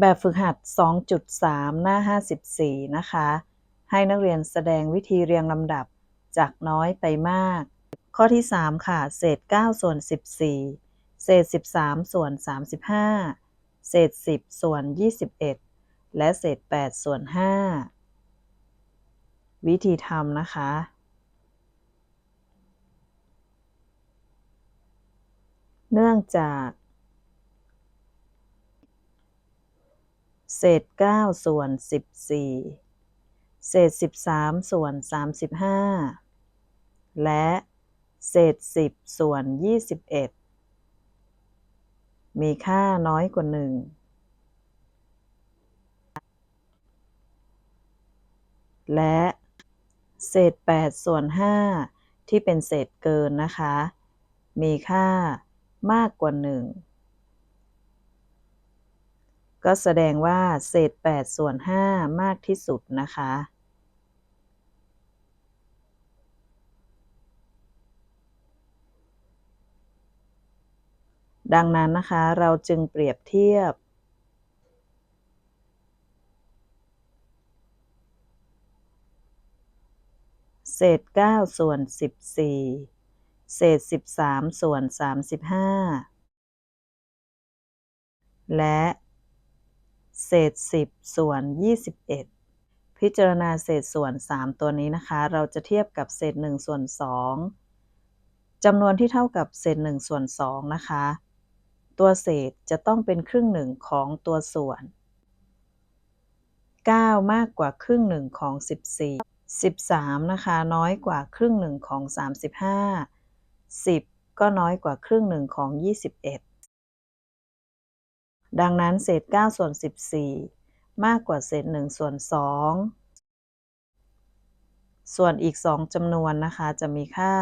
แบบฝึกหัด 2.3 หน้า 54 นะคะ ให้นักเรียนแสดงวิธีเรียงลำดับจากน้อยไปมาก ข้อที่ 3 ค่ะ เศษ 9 ส่วน 14 เศษ 13 ส่วน 35 เศษ 10 ส่วน 21 และเศษ 8 ส่วน 5 วิธีทำนะคะ เนื่องจาก เศษ9ส่วน14เศษ13ส่วน35และเศษ10ส่วน21มีค่าน้อยกว่า1และเศษ8ส่วน 5 ที่เป็นเศษเกินนะคะ มีค่ามากกว่า 1 ก็แสดงว่าเศษ 8 ส่วน 5 มากที่สุดนะคะ ดังนั้นนะคะเราจึงเปรียบเทียบ เศษ 9 ส่วน 14 เศษ 13 ส่วน 35 และ เศษ 10 ส่วน 21 พิจารณาเศษส่วน 3 ตัวนี้นะคะ เราจะเทียบกับเศษ 1 ส่วน 2จำนวนที่เท่ากับเศษ 1 ส่วน 2 นะคะ ตัวเศษจะต้องเป็นครึ่งหนึ่งของตัวส่วน 9 มากกว่าครึ่งหนึ่งของ 14 13 นะคะ น้อยกว่าครึ่งหนึ่งของ 35 10 ก็น้อยกว่าครึ่งหนึ่งของ 21 ดังนั้นเศษ 9 ส่วน 14 มากกว่าเศษ 1 ส่วน 2 ส่วนอีก 2จำนวนนะคะ จะมีค่า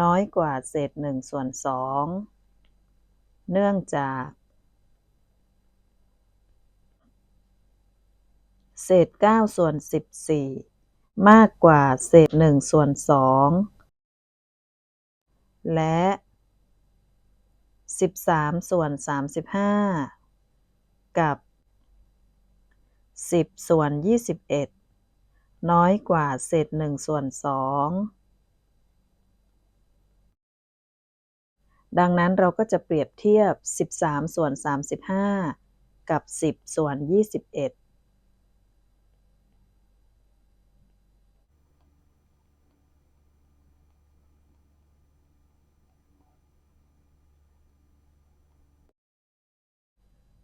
น้อยกว่าเศษ 1 ส่วน 2 เนื่องจาก เศษ 9 ส่วน 14 มากกว่าเศษ 1 ส่วน 2 และ 13 ส่วน 35 กับ 10 ส่วน 21 น้อยกว่าเศษ1ส่วน 2 ดังนั้นเราก็จะเปรียบเทียบ 13 ส่วน 35 กับ 10 ส่วน 21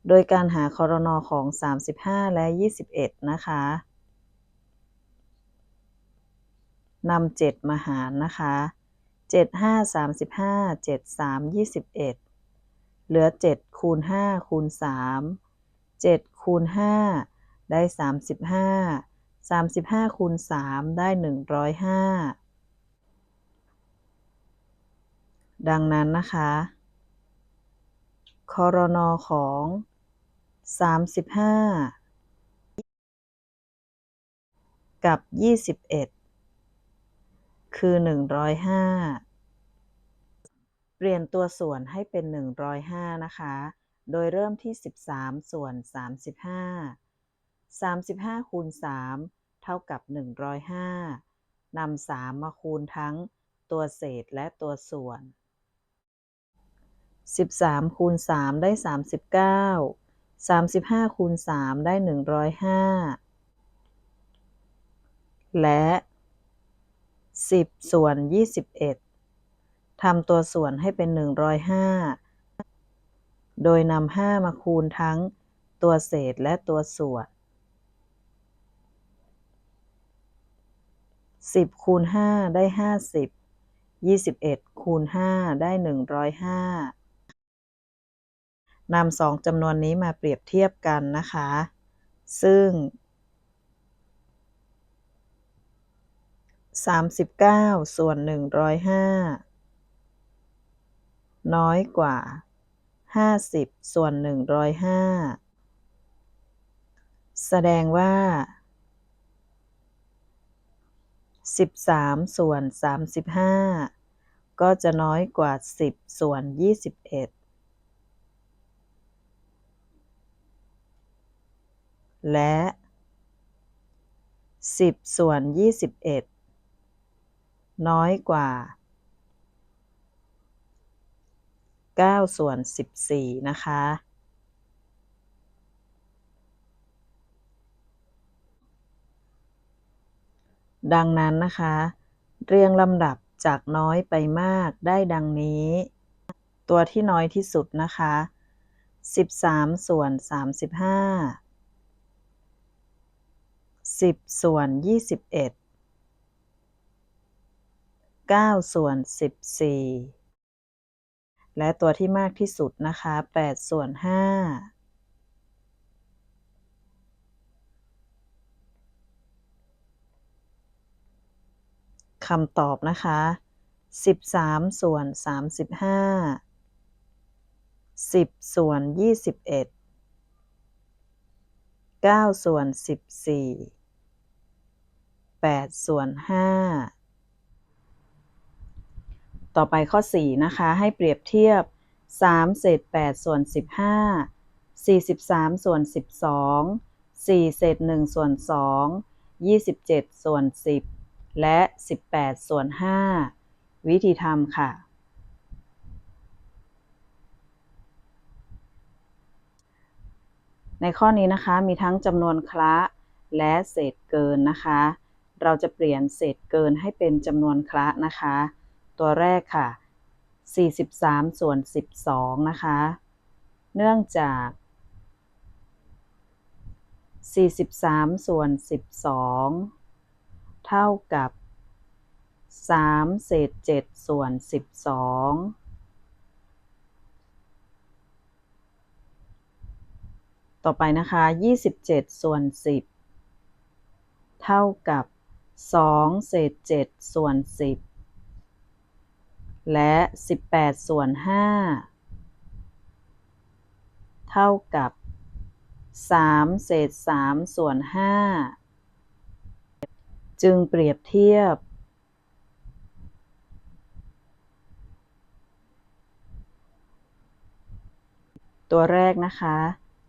โดยการหาคอรนอของ 35 และ 21 นะคะนำ7มาหารนะคะ 7 5 35 7 3 21 เหลือ 7 คูณ 5 คูณ 3 7 คูณ 5 ได้ 35 35 คูณ 3 ได้ 105 ดังนั้นนะคะคอรนอของ 35กับ21คือ105เปลี่ยนตัวส่วนให้เป็น105นะคะ โดยเริ่มที่13ส่วน35 35คูณ3เท่ากับ105นำ3มาคูณทั้งตัวเศษและตัวส่วน13คูณ3ได้39 35 คูณ 3 ได้ 105 และ 10 ส่วน 21 ทำตัวส่วนให้เป็น 105 โดยนำ5มาคูณทั้งตัวเศษและตัวส่วน 10 คูณ 5 ได้ 50 21 คูณ 5 ได้ 105 นำสองจำนวนนี้มาเปรียบเทียบกันนะคะ ซึ่ง 39 ส่วน 105 น้อยกว่า 50 ส่วน 105 แสดงว่า 13 ส่วน 35 ก็จะน้อยกว่า 10 ส่วน 21 และ 10 ส่วน 21 น้อยกว่า 9 ส่วน 14 นะคะ ดังนั้นนะคะ เรียงลำดับจากน้อยไปมากได้ดังนี้ ตัวที่น้อยที่สุดนะคะ 13 ส่วน 35 10 ส่วน 21 9 ส่วน 14 และตัวที่มากที่สุดนะคะ 8 ส่วน 5 คำตอบนะคะ 13 ส่วน 35 10 ส่วน 21 9 ส่วน 14 8 ส่วน 5 ต่อไปข้อ 4 นะคะ ให้เปรียบเทียบ 3 เศษ 8 ส่วน 15 43 ส่วน 12 4 เศษ 1 ส่วน 2 27 ส่วน 10 และ 18 ส่วน 5 วิธีทำค่ะในข้อนี้นะคะมีทั้งจำนวนคละและเศษเกินนะคะ เราจะเปลี่ยนเศษเกินให้เป็นจำนวนคละนะคะ ตัวแรกค่ะ 43 ส่วน 12 นะคะ เนื่องจาก 43 ส่วน 12 เท่ากับ 3 เศษ 7 ส่วน 12ต่อไปนะคะ 27 ส่วน 10 เท่ากับ 2 เศษ 7 ส่วน 10 และ 18 ส่วน 5 เท่ากับ 3 เศษ 3 ส่วน 5 จึงเปรียบเทียบ ตัวแรกนะคะ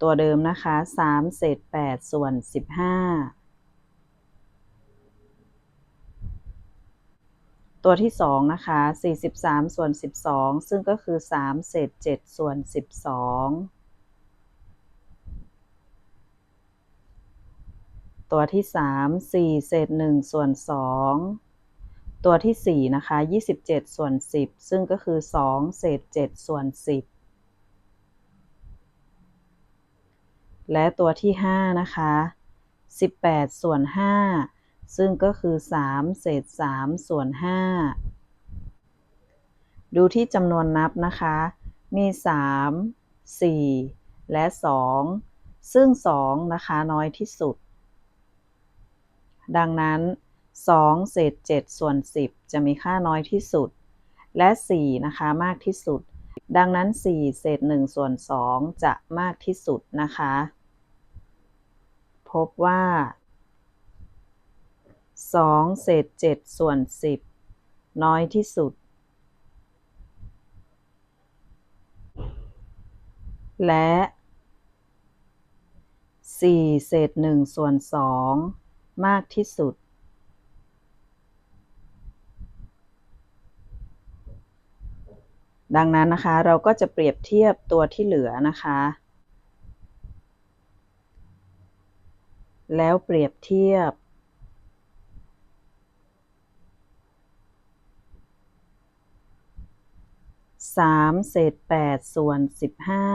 ตัวเดิมนะคะ 3 เศษ 8 ส่วน 15 ตัวที่ 2 นะคะ 43 ส่วน 12 ซึ่งก็คือ 3 เศษ 7 ส่วน 12 ตัวที่ 3 4 เศษ 1 ส่วน 2 ตัวที่ 4 นะคะ 27 ส่วน 10 ซึ่งก็คือ 2 เศษ 7 ส่วน 10 และตัวที่ 5 นะคะ 18 ส่วน 5 ซึ่งก็คือ 3 เศษ 3 ส่วน 5 ดูที่จำนวนนับนะคะ มี 3 4 และ 2 ซึ่ง 2 นะคะน้อยที่สุด ดังนั้น 2 เศษ 7 ส่วน 10 จะมีค่าน้อยที่สุด และ 4 นะคะมากที่สุด ดังนั้น 4 เศษ 1 ส่วน 2 จะมากที่สุดนะคะ พบว่า 2เศษ7ส่วน10น้อยที่สุด และ4เศษ1ส่วน2มากที่สุด ดังนั้นนะคะ เราก็จะเปรียบเทียบตัวที่เหลือนะคะ แล้วเปรียบเทียบ สามเศษแปดส่วนสิบห้า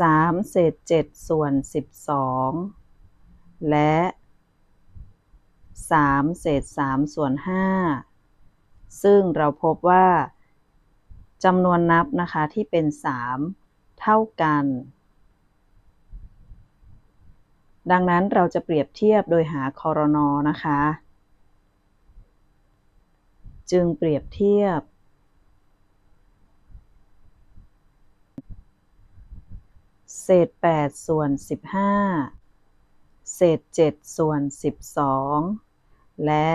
สามเศษเจ็ดส่วนสิบสองและสามเศษสามส่วนห้าซึ่งเราพบว่าจำนวนนับนะคะที่เป็นสามเท่ากัน ดังนั้นเราจะเปรียบเทียบโดยหาคอรนอนะคะ จึงเปรียบเทียบ เศษ 8 ส่วน 15 เศษ 7 ส่วน 12 และ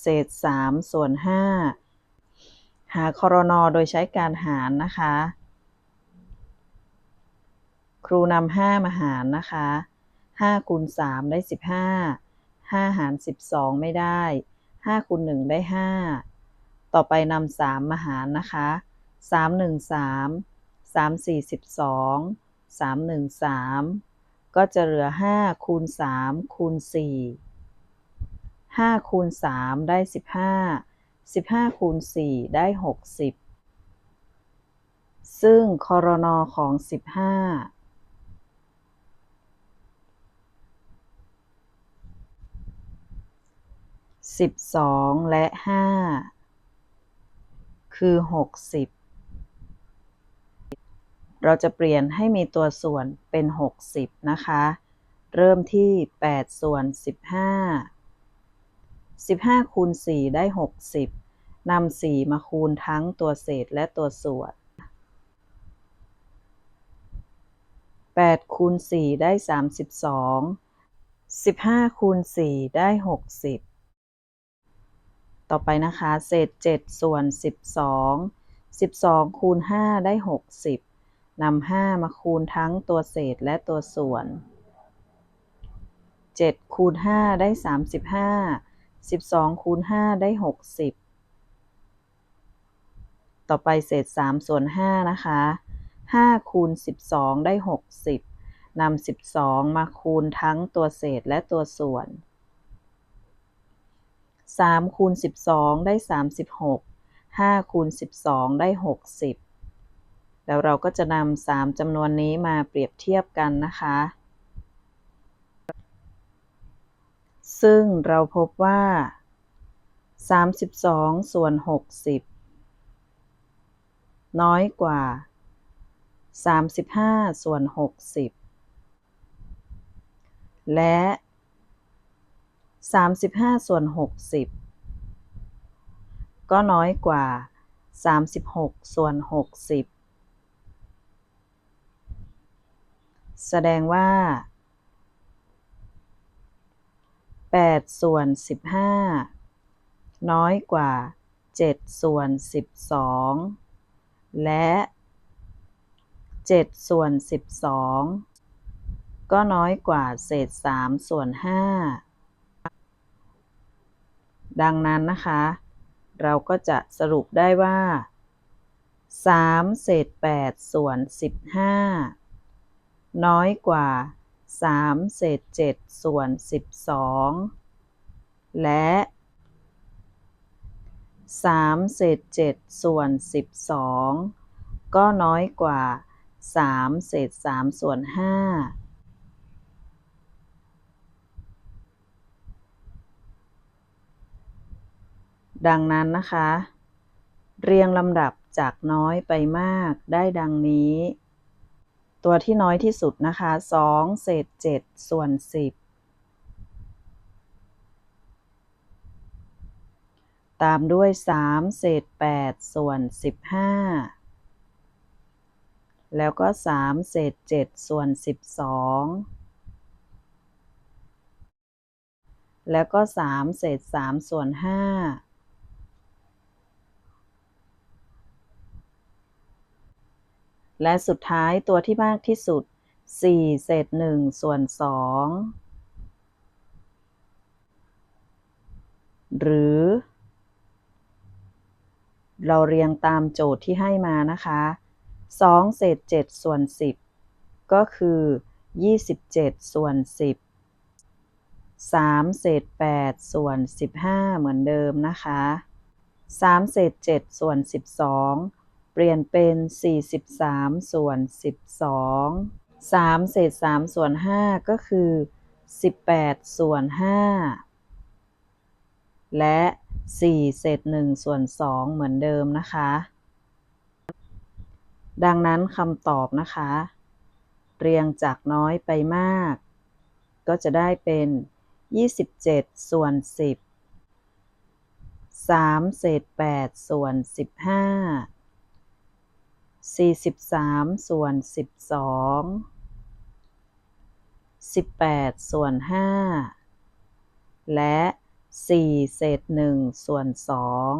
เศษ 3 ส่วน 5 หาครนอโดยใช้การหารนะคะ ครูนำห้ามาหารนะคะห้าคูณสามได้สิบ ห้าหาหารสิบสองไม่ได้ห้าคูณหนึ่งได้ห้าต่อไปนำสามมาหารนะคะสามหนึ่งสามสามสี่สิบสองสามหนึ่งสามก็จะเหลือห้าคูณสามคูณสี่ห้าคูณสามได้สิบห้าสิบห้าคูณสี่ได้หกสิบซึ่งคอรนอของสิบห้า สิบสองและห้าคือหกสิบเราจะเปลี่ยนให้มีตัวส่วนเป็นหกสิบนะคะ เริ่มที่แปดส่วนสิบห้าสิบห้าคูณสี่ได้หกสิบนำสี่มาคูณทั้งตัวเศษและตัวส่วนแปดคูณสี่ได้สามสิบสองสิบห้าคูณสี่ได้หกสิบ ต่อไปนะคะ เศษเจ็ดส่วนสิบสองสิบสองคูณห้าได้หกสิบนำห้ามาคูณทั้งตัวเศษและตัวส่วนเจ็ดคูณห้าได้สามสิบห้าสิบสองคูณห้าได้หกสิบต่อไปเศษสามส่วนห้านะคะห้าคูณสิบสองได้หกสิบนำสิบสองมาคูณทั้งตัวเศษและตัวส่วน สามคูณสิบสองได้สามสิบหกห้าคูณสิบสองได้หกสิบแล้วเราก็จะนำสามจำนวนนี้มาเปรียบเทียบกันนะคะ ซึ่งเราพบว่า 32 ส่วน 60 น้อยกว่า 35 ส่วน 60 และ 35 ส่วน 60 ก็น้อยกว่า 36 ส่วน 60 แสดงว่า 8 ส่วน 15 น้อยกว่า 7 ส่วน 12 และ 7 ส่วน 12 ก็น้อยกว่าเศษ 3 ส่วน 5 ดังนั้นนะคะ เราก็จะสรุปได้ว่า 3 เศษ 8 ส่วน 15 น้อยกว่า 3 เศษ 7 ส่วน 12 และ 3 เศษ 7 ส่วน 12 ก็น้อยกว่า 3 เศษ 3 ส่วน 5 ดังนั้นนะคะ เรียงลำดับจากน้อยไปมากได้ดังนี้ ตัวที่น้อยที่สุดนะคะ 2 เศษ 7 ส่วน 10 ตามด้วย 3 เศษ 8 ส่วน 15 แล้วก็ 3 เศษ 7 ส่วน 12 แล้วก็ 3 เศษ 3 ส่วน 5 และสุดท้ายตัวที่มากที่สุด 4 เศษ 1 ส่วน 2 หรือ เราเรียงตามโจทย์ที่ให้มานะคะ 2 เศษ 7 ส่วน 10 ก็คือ 27 ส่วน 10 3 เศษ 8 ส่วน 15 เหมือนเดิมนะคะ 3 เศษ 7 ส่วน 12 เปลี่ยนเป็น 43 ส่วน 12 3 เศษ 3 ส่วน 5 ก็คือ 18 ส่วน 5 และ 4 เศษ 1 ส่วน 2 เหมือนเดิมนะคะ ดังนั้นคำตอบนะคะ เรียงจากน้อยไปมาก ก็จะได้เป็น 27 ส่วน 10 3 เศษ 8 ส่วน 15 สี่สิบสามส่วนสิบสองสิบแปดส่วนห้าและสี่เศษหนึ่งส่วนสอง